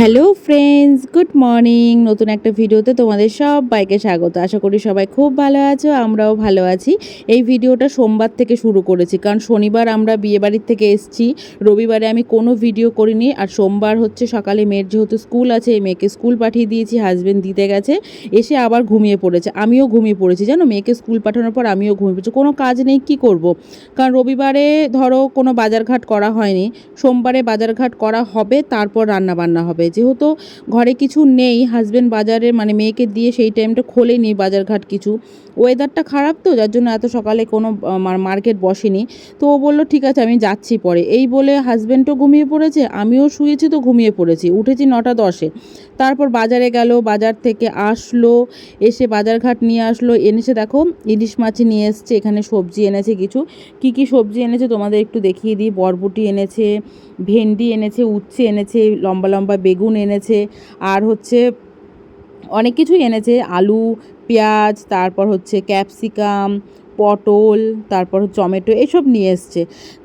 Hello friends good morning নতুন একটা ভিডিওতে তোমাদের সব বাইকে স্বাগত। আশা করি সবাই খুব ভালো আছো, আমরাও ভালো আছি। এই ভিডিওটা সোমবার থেকে শুরু করেছি, কারণ শনিবার আমরা বিয়েবাড়ির থেকে এসছি। রবিবারে আমি কোনো ভিডিও করিনি, আর সোমবার হচ্ছে সকালে মেয়ের যেহেতু স্কুল আছে, এই মেয়েকে স্কুল পাঠিয়ে দিয়েছি হাজব্যান্ড দিতে গেছে। এসে আবার ঘুমিয়ে পড়েছে। আমিও ঘুমিয়ে পড়েছি, জানো? মেয়েকে স্কুল পাঠানোর পর আমিও ঘুমিয়ে পড়েছি। কোনো কাজ নেই, কি করব। কারণ রবিবারে ধরো কোনো বাজারঘাট করা হয়নি। সোমবারে বাজারঘাট করা হবে, তারপর রান্না বান্না হবে। যেহেতু ঘরে কিছু নেই হাজব্যান্ড বাজারে মানে মেয়েকে দিয়ে সেই টাইমটা খোলেনি বাজারঘাট কিছু। ওয়েদারটা খারাপ তো, যার জন্য এত সকালে কোনো মার্কেট বসেনি। তো ও বলল, ঠিক আছে, আমি যাচ্ছি পরে। এই বলে হাজব্যান্ডও ঘুমিয়ে পড়েছে, আমিও শুয়েছি তো ঘুমিয়ে পড়েছি। উঠেছি নটা দশে। তারপর বাজারে গেল, বাজার থেকে আসলো, এসে বাজারঘাট নিয়ে আসলো। এনেছে দেখো, ইলিশ মাছ নিয়ে এসছে, এখানে সবজি এনেছে কিছু। কি কি সবজি এনেছে তোমাদের একটু দেখিয়ে দিই। বরবটি এনেছে, ভেন্ডি এনেছে, উচ্ছে এনেছে, লম্বা লম্বা বেগুন এনেছে আর হচ্ছে অনেক কিছুই এনেছে আলু পেঁয়াজ তারপর হচ্ছে ক্যাপসিকাম পটল, তারপর টমেটো, এসব নিয়ে এসছে।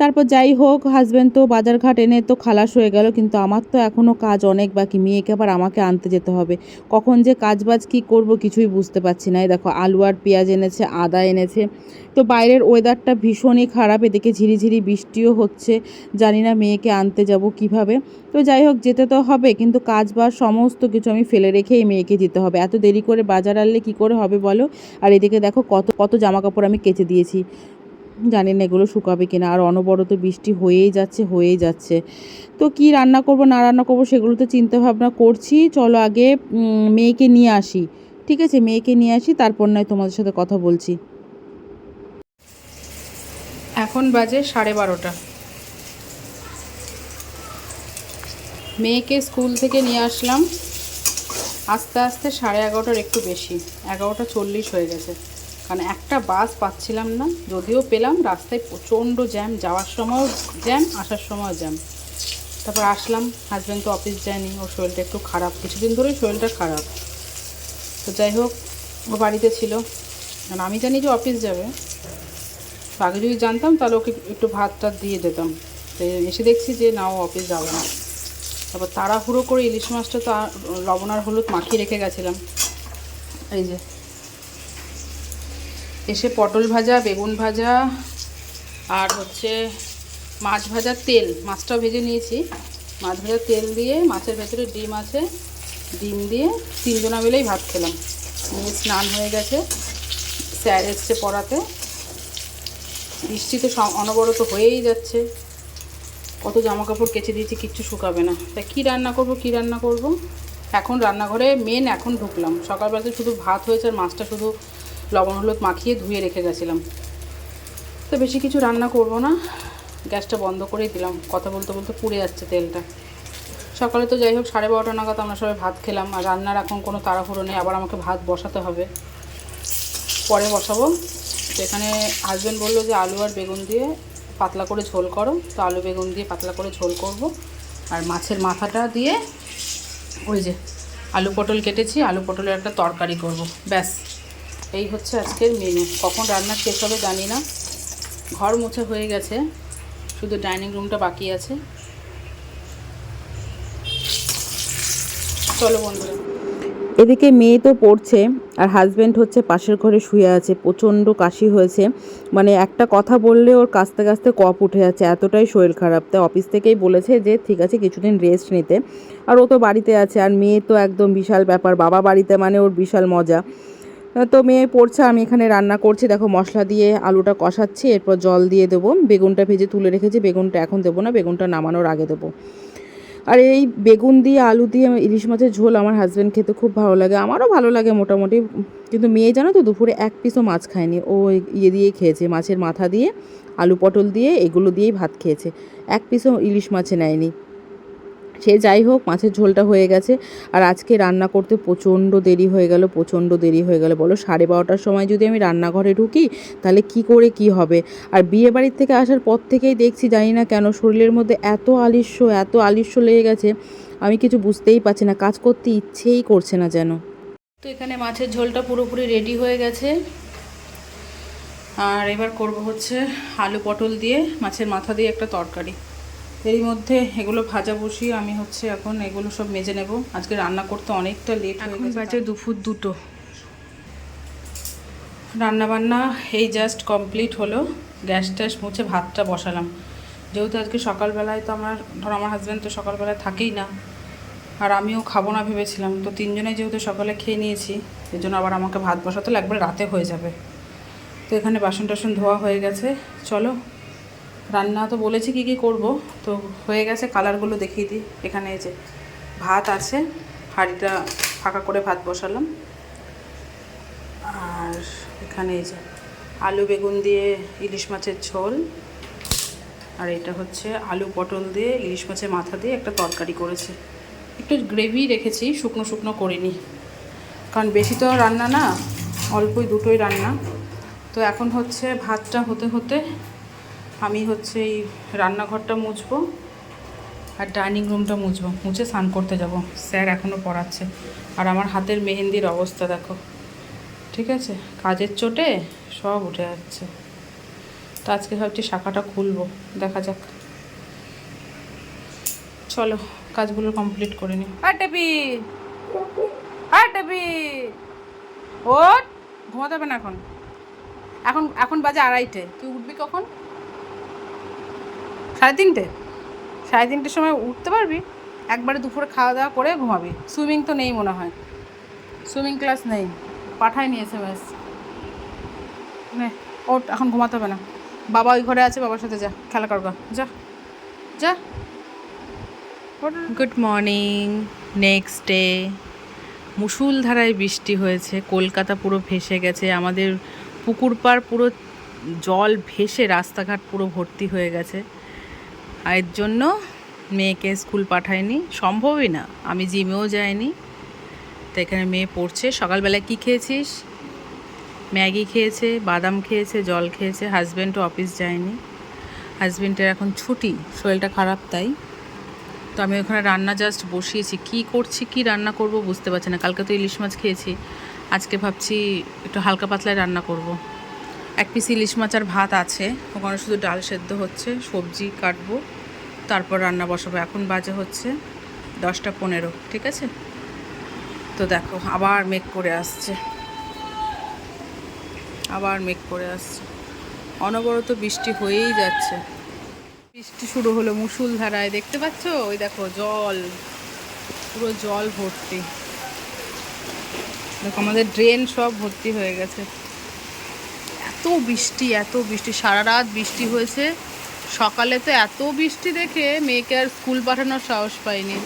তারপর যাই হোক হাজব্যান্ড তো বাজারঘাট এনে তো খালাস হয়ে গেল, কিন্তু আমার তো এখনও কাজ অনেক বাকি, মেয়েকে আবার আমাকে আনতে যেতে হবে। কখন যে কাজ বাজ কী করব কিছুই বুঝতে পারছি না। এই দেখো, আলু আর পেঁয়াজ এনেছে, আদা এনেছে। তো বাইরের ওয়েদারটা ভীষণই খারাপ, এদিকে ঝিরিঝিরি বৃষ্টিও হচ্ছে। জানি না মেয়েকে আনতে যাব কীভাবে। তো যাই হোক, যেতে তো হবে, কিন্তু কাজ বাজ সমস্ত কিছু আমি ফেলে রেখেই মেয়েকে দিতে হবে। এত দেরি করে বাজার আনলে কী করে হবে বলো? আর এদিকে দেখো, কত কত জামা কাপড় আমি কেচে দিয়েছি। জানি না এগুলো শুকাবে কিনা। আর অনবরত বৃষ্টি হয়েই যাচ্ছে হয়েই যাচ্ছে। তো কি রান্না করব, না রান্না করব সেগুলো তো চিন্তা ভাবনা করছি। চলো আগে মেয়েকে নিয়ে আসি। ঠিক আছে? মেয়েকে নিয়ে আসি, তারপর নয় তোমাদের সাথে কথা বলছি। এখন বাজে সাড়ে বারোটা। মেয়েকে স্কুল থেকে নিয়ে আসলাম। আস্তে আস্তে সাড়ে এগারোটার একটু বেশি। এগারোটা চল্লিশ হয়ে গেছে। কারণ একটা বাস পাচ্ছিলাম না, যদিও পেলাম, রাস্তায় প্রচণ্ড জ্যাম যাওয়ার সময়ও জ্যাম আসার সময়ও জ্যাম তারপর আসলাম হাজব্যান্ড তো অফিস যায়নি, ওর শরীরটা একটু খারাপ, কিছুদিন ধরেই শরীরটা খারাপ। তো যাই হোক, ও বাড়িতে ছিল। কারণ আমি জানি যে অফিস যাবে। আগে যদি জানতাম, তাহলে ওকে একটু ভাত টাত দিয়ে যেতাম তো এসে দেখছি যে না, ও অফিস যাবে না। তারপর তাড়াহুড়ো করে ইলিশ মাছটা তো লবণ আর হলুদ মাখিয়ে রেখে গেছিলাম। এই যে এসে পটল ভাজা, বেগুন ভাজা আর হচ্ছে মাছ ভাজার তেল। মাছটাও ভেজে নিয়েছি। মাছ ভাজার তেল দিয়ে, মাছের ভেতরে ডিম আছে, ডিম দিয়ে তিনজনা মিলেই ভাত খেলাম। মেয়ে স্নান হয়ে গেছে। স্যার এসছে পড়াতে। বৃষ্টি তো সম- অনবরত হয়েই যাচ্ছে। কত জামা কাপড় কেচে দিয়েছি, কিচ্ছু শুকাবে না। তা কী রান্না করব, কী রান্না করব? এখন রান্নাঘরে মেন এখন ঢুকলাম। সকালবেলাতে শুধু ভাত হয়েছে আর মাছটা শুধু লবণ, হলুদ মাখিয়ে ধুয়ে রেখে গেছিলাম। তো বেশি কিছু রান্না করব না। গ্যাসটা বন্ধ করেই দিলাম। কথা বলতে বলতে পুড়ে যাচ্ছে তেলটা। সকালে তো যাই হোক, সাড়ে বারোটা নাগাদ আমরা সবাই ভাত খেলাম। আর রান্নার এখন কোনো তাড়াহুড়ো নেই, আবার আমাকে ভাত বসাতে হবে। পরে বসাবো। তো এখানে হাজব্যান্ড বলল যে আলু আর বেগুন দিয়ে পাতলা করে ঝোল করো। তো আলু, বেগুন দিয়ে পাতলা করে ঝোল করব। আর মাছের মাথাটা দিয়ে ওই যে আলু পটল কেটেছি। আলু পটলের একটা তরকারি করব। ব্যাস। এই হচ্ছে আজকের মেনু কখন রান্না শেষ হবে জানি না। ঘর মুছে হয়ে গেছে। শুধু ডাইনিং রুমটা বাকি আছে। চলো বন্ধুরা। এদিকে মেয়ে তো পড়ছে, আর হাজব্যান্ড হচ্ছে পাশের ঘরে শুয়ে আছে। প্রচণ্ড কাশি হয়েছে। মানে একটা কথা বললে ওর কাস্তে কাস্তে কপ উঠে যাচ্ছে। এতটাই শরীর খারাপ। তাই অফিস থেকেই বলেছে যে, ঠিক আছে, কিছুদিন রেস্ট নিতে। আর ও তো বাড়িতে আছে। আর মেয়ে তো একদম বিশাল ব্যাপার। বাবা বাড়িতে মানে ওর বিশাল মজা। তো মেয়ে পড়ছে, আমি এখানে রান্না করছি। দেখো মশলা দিয়ে আলুটা কষাচ্ছি, এরপর জল দিয়ে দেবো। বেগুনটা ভেজে তুলে রেখেছি, বেগুনটা এখন দেবো না, বেগুনটা নামানোর আগে দেবো। আর এই বেগুন দিয়ে আলু দিয়ে ইলিশ মাছের ঝোল আমার হাজব্যান্ড খেতে খুব ভালো লাগে, আমারও ভালো লাগে মোটামুটি। কিন্তু মেয়ে জানো তো, দুপুরে এক পিসও মাছ খায়নি। ও ইয়ে দিয়ে খেয়েছে, মাছের মাথা দিয়ে আলু পটল দিয়ে, এগুলো দিয়েই ভাত খেয়েছে। এক পিসও ইলিশ মাছে নেয়নি। সে যাই হোক, মাছের ঝোলটা হয়ে গেছে। আর আজকে রান্না করতে প্রচণ্ড দেরি হয়ে গেল, প্রচণ্ড দেরি হয়ে গেল। বলো, সাড়ে বারোটার সময় যদি আমি রান্নাঘরে ঢুকি, তাহলে কি করে কি হবে? আর বিয়ে বাড়ির থেকে আসার পর থেকেই দেখছি, জানি না কেন, শরীরের মধ্যে এত আলিস্য এত আলিস্য লেগে গেছে। আমি কিছু বুঝতেই পারছি না, কাজ করতে ইচ্ছেই করছে না যেন। তো এখানে মাছের ঝোলটা পুরোপুরি রেডি হয়ে গেছে। আর এবার করব হচ্ছে আলু পটল দিয়ে মাছের মাথা দিয়ে একটা তরকারি। এরই মধ্যে এগুলো ভাজা বসিয়ে আমি হচ্ছে এখন এগুলো সব মেজে নেব। আজকে রান্না করতে অনেকটা লেট হয়ে গেছে বাজে দুপুর দুটো। রান্না বান্না এই জাস্ট কমপ্লিট হলো। গ্যাস ট্যাস মুছে ভাতটা বসালাম। যেহেতু আজকে সকালবেলায় তো আমার ধর আমার হাজব্যান্ড তো সকালবেলায় থাকেই না আর আমিও খাব না ভেবেছিলাম। তো তিনজনে যেহেতু সকালে খেয়ে নিয়েছি এর জন্য আবার আমাকে ভাত বসাতে একবার রাতে হয়ে যাবে। তো এখানে বাসন টাসন ধোয়া হয়ে গেছে। চলো রান্না তো বলেছি কী কী করব। তো হয়ে গেছে কালারগুলো দেখিয়ে দিই। এখানে এই যে ভাত আছে, হাঁড়িটা ফাঁকা করে ভাত বসালাম। আর এখানে এই যে আলু বেগুন দিয়ে ইলিশ মাছের ঝোল। আর এটা হচ্ছে আলু পটল দিয়ে ইলিশ মাছের মাথা দিয়ে একটা তরকারি করেছি। একটু গ্রেভি রেখেছি, শুকনো শুকনো করিনি। কারণ বেশি তো রান্না না, অল্পই দুটোই রান্না। তো এখন হচ্ছে ভাতটা হতে হতে আমি হচ্ছে এই রান্নাঘরটা মুছবো আর ডাইনিং রুমটা মুছবো। মুছে স্নান করতে যাব। স্যার এখনও পড়াচ্ছে। আর আমার হাতের মেহেন্দির অবস্থা দেখো। ঠিক আছে? কাজের চোটে সব উঠে যাচ্ছে। তো আজকে ভাবছি শাখাটা খুলবো। দেখা যাক। চলো, কাজগুলো কমপ্লিট করে নি আর টেপি! ওট ঘুমাতে হবে না এখন। এখন এখন বাজে আড়াইটে। তুই উঠবি কখন? সাড়ে তিনটে। সাড়ে তিনটের সময় উঠতে পারবি, একবারে দুপুরে খাওয়া দাওয়া করে ঘুমাবি। সুইমিং তো নেই মনে হয়। সুইমিং ক্লাস নেই। পাঠায়নি এস এম এস ওট এখন ঘুমাতে হবে না। বাবা ওই ঘরে আছে, বাবার সাথে যা, খেলা করবা। যা যা। গুড মর্নিং নেক্সট ডে মুসুলধারায় বৃষ্টি হয়েছে, কলকাতা পুরো ভেসে গেছে, আমাদের পুকুর পাড় পুরো জল ভেসে রাস্তাঘাট পুরো ভর্তি হয়ে গেছে। আর এর জন্য মেয়েকে স্কুল পাঠায়নি, সম্ভবই না। আমি জিমেও যাইনি। তো এখানে মেয়ে পড়ছে। সকালবেলায় কি খেয়েছিস? ম্যাগি খেয়েছে, বাদাম খেয়েছে, জল খেয়েছে। হাজব্যান্ডও অফিস যায়নি। হাজব্যান্ডের এখন ছুটি, শরীরটা খারাপ তাই। তো আমি ওখানে রান্না জাস্ট বসিয়েছি। কি করছি, কি রান্না করব বুঝতে পারছি না। কালকে তো ইলিশ মাছ খেয়েছি। আজকে ভাবছি একটু হালকা পাতলায় রান্না করব। এক পিস ইলিশ মাছ আর ভাত আছে। ওখানে শুধু ডাল সেদ্ধ হচ্ছে, সবজি কাটবো, তারপর রান্না বসাবো। এখন বাজে হচ্ছে দশটা পনেরো, ঠিক আছে? তো দেখো, আবার মেঘ করে আসছে। আবার মেঘ করে আসছে। অনবরত বৃষ্টি হয়েই যাচ্ছে। বৃষ্টি শুরু হলো মুসুল ধারায় দেখতে পাচ্ছ? ওই দেখো, জল, পুরো জল ভর্তি। দেখো, আমাদের ড্রেন সব ভর্তি হয়ে গেছে। এত বৃষ্টি এত বৃষ্টি সারা রাত বৃষ্টি হয়েছে। সকালে তো এত বৃষ্টি দেখে মেয়েকে আর স্কুল পাঠানোর সাহস পাইনি।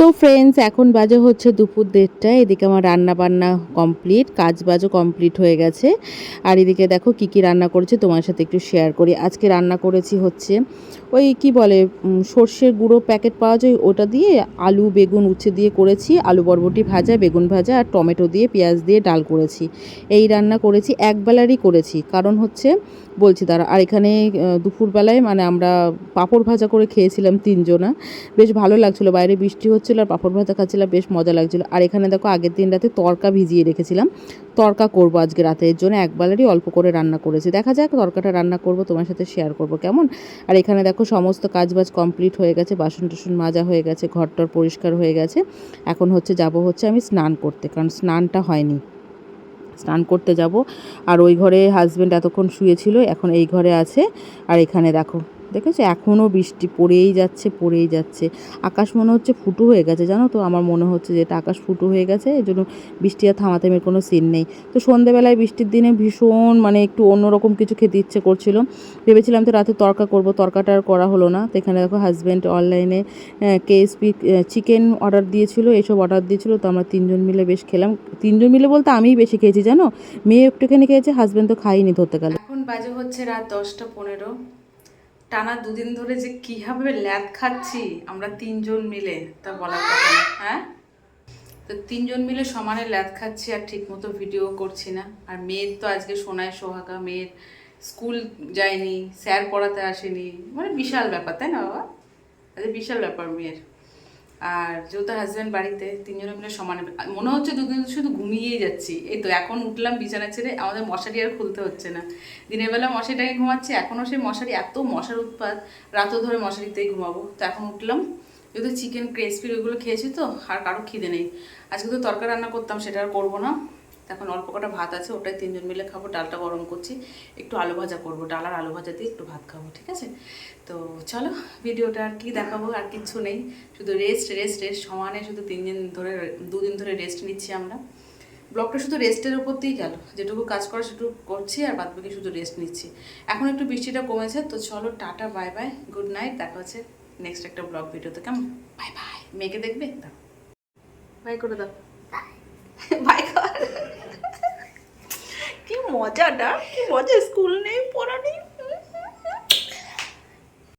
তো ফ্রেন্ডস এখন বাজে হচ্ছে দুপুর দেড়টা এদিকে আমার রান্না বান্না কমপ্লিট কাজ বাজও কমপ্লিট হয়ে গেছে। আর এদিকে দেখো কি কি রান্না করেছি, তোমার সাথে একটু শেয়ার করি। আজকে রান্না করেছি হচ্ছে ওই কি বলে সর্ষের গুঁড়ো প্যাকেট পাওয়া যায়, ওটা দিয়ে আলু, বেগুন উচ্ছে দিয়ে করেছি। আলু বরবটি ভাজা, বেগুন ভাজা আর টমেটো দিয়ে পেঁয়াজ দিয়ে ডাল করেছি। এই রান্না করেছি, একবেলারই করেছি। কারণ হচ্ছে, বলছি তারা আর এখানে দুপুরবেলায় মানে আমরা পাঁপড় ভাজা করে খেয়েছিলাম তিনজনা। বেশ ভালো লাগছিল, বাইরে বৃষ্টি হচ্ছিল আর পাঁপড় ভাজা খাচ্ছিলাম বেশ মজা লাগছিল। আর এখানে দেখো আগের দিন রাতে তরকা ভিজিয়ে রেখেছিলাম। তরকা করব আজকে রাতে এর জন্য একবেলারই অল্প করে রান্না করেছি। দেখা যাক তরকাটা রান্না করব, তোমার সাথে শেয়ার করব কেমন? আর এখানে দেখো সমস্ত কাজবাজ কমপ্লিট হয়ে গেছে বাসন টাসন মাজা হয়ে গেছে, ঘরটর পরিষ্কার হয়ে গেছে। এখন হচ্ছে যাব হচ্ছে আমি স্নান করতে, কারণ স্নানটা হয়নি। স্নান করতে যাব। আর ওই ঘরে হাজব্যান্ড এতক্ষণ শুয়েছিল এখন এই ঘরে আছে। আর এখানে দেখো দেখেছ? এখনও বৃষ্টি পড়েই যাচ্ছে পড়েই যাচ্ছে। আকাশ মনে হচ্ছে ফুটো হয়ে গেছে, জানো তো? আমার মনে হচ্ছে যে এটা আকাশ ফুটো হয়ে গেছে, এই জন্য বৃষ্টি আর থামাথামের কোনো সিন নেই। তো সন্ধেবেলায় বৃষ্টির দিনে ভীষণ মানে একটু অন্যরকম কিছু খেতে ইচ্ছে করছিল। ভেবেছিলাম তো রাতে তরকা করব তরকাটা আর করা হলো না। তো এখানে দেখো হাজব্যান্ড অনলাইনে কেএসপি চিকেন অর্ডার দিয়েছিল, এসব অর্ডার দিয়েছিল। তো আমরা তিনজন মিলে বেশ খেলাম। তিনজন মিলে বলতে আমিই বেশি খেয়েছি, জানো? মেয়ে একটুখানি খেয়েছে হাজব্যান্ড তো খাইনি ধরতে গেলে। এখন বাজে হচ্ছে রাত দশটা পনেরো। টানা দুদিন ধরে যে কীভাবে ল্যাদ খাচ্ছি, আমরা তিনজন মিলে, তা বলার কথা হ্যাঁ? তো তিনজন মিলে সমানে ল্যাদ খাচ্ছি আর ঠিক মতো ভিডিও করছি না। আর মেয়ের তো আজকে সোনায় সোহাগা, মেয়ের স্কুল যায়নি, স্যার পড়াতে আসেনি মানে বিশাল ব্যাপার, তাই না বাবা? আজকে বিশাল ব্যাপার মেয়ের। আর যেহেতু হাজব্যান্ড বাড়িতে, তিনজনে মিলে সমানে, মনে হচ্ছে দুদিন শুধু ঘুমিয়েই যাচ্ছি। এই তো, এখন উঠলাম বিছানা ছেড়ে, আমাদের মশারি আর খুলতে হচ্ছে না। দিনের বেলা মশারিটাকে ঘুমাচ্ছি এখনও সেই মশারি এত মশার উৎপাত, রাতও ধরে মশারিতেই ঘুমাবো। তো এখন উঠলাম, যেহেতু চিকেন ক্রেসপি ওইগুলো খেয়েছি তো, আর কারও খিদে নেই। আজকে তো তরকারি রান্না করতাম, সেটা আর করব না। এখন অল্প কটা ভাত আছে, ওটাই তিনজন মিলে খাব। ডালটা গরম করছি। একটু আলু ভাজা করব। ডাল আর আলু ভাজা দিয়ে একটু ভাত খাব, ঠিক আছে? তো চলো, ভিডিওটা আর কি দেখাবো, আর কিচ্ছু নেই। শুধু রেস্ট রেস্ট রেস্ট সমানে শুধু তিন দিন ধরে, দুদিন ধরে রেস্ট নিচ্ছি আমরা। ব্লগটা শুধু রেস্টের উপর দিয়েই গেল। যেটুকু কাজ করা সেটুকু করছি, আর বাদ বাকি শুধু রেস্ট নিচ্ছি। এখন একটু বৃষ্টিটা কমেছে, তো চলো, tata bye bye good night দেখা হচ্ছে নেক্সট একটা ব্লগ ভিডিওতে। কেমন? বাই বাই মেয়েকে দেখবে? দাও। বাই করে দাও। বাই কর। মজাটা কি মজা স্কুল নেই পড়া নেই